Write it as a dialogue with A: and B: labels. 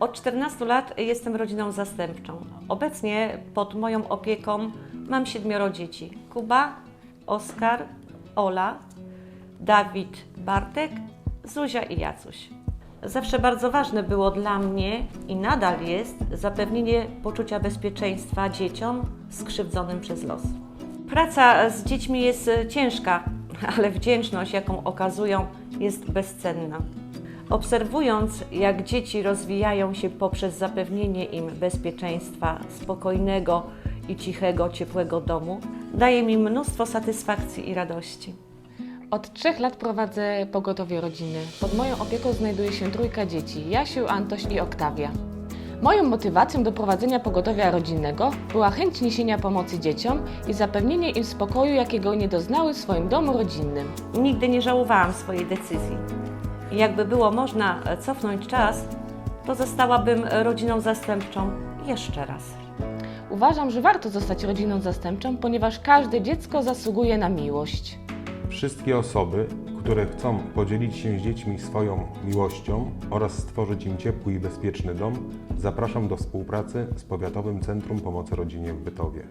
A: Od 14 lat jestem rodziną zastępczą. Obecnie pod moją opieką mam siedmioro dzieci. Kuba, Oskar, Ola, Dawid, Bartek, Zuzia i Jacuś. Zawsze bardzo ważne było dla mnie i nadal jest zapewnienie poczucia bezpieczeństwa dzieciom skrzywdzonym przez los. Praca z dziećmi jest ciężka, ale wdzięczność, jaką okazują, jest bezcenna. Obserwując, jak dzieci rozwijają się poprzez zapewnienie im bezpieczeństwa, spokojnego i cichego, ciepłego domu, daje mi mnóstwo satysfakcji i radości.
B: Od trzech lat prowadzę pogotowie rodziny. Pod moją opieką znajduje się trójka dzieci: Jasiu, Antoś i Oktawia. Moją motywacją do prowadzenia pogotowia rodzinnego była chęć niesienia pomocy dzieciom i zapewnienie im spokoju, jakiego nie doznały w swoim domu rodzinnym.
A: Nigdy nie żałowałam swojej decyzji. Jakby było można e, cofnąć czas, to zostałabym rodziną zastępczą jeszcze raz.
B: Uważam, że warto zostać rodziną zastępczą, ponieważ każde dziecko zasługuje na miłość.
C: Wszystkie osoby, które chcą podzielić się z dziećmi swoją miłością oraz stworzyć im ciepły i bezpieczny dom, zapraszam do współpracy z Powiatowym Centrum Pomocy Rodzinie w Bytowie.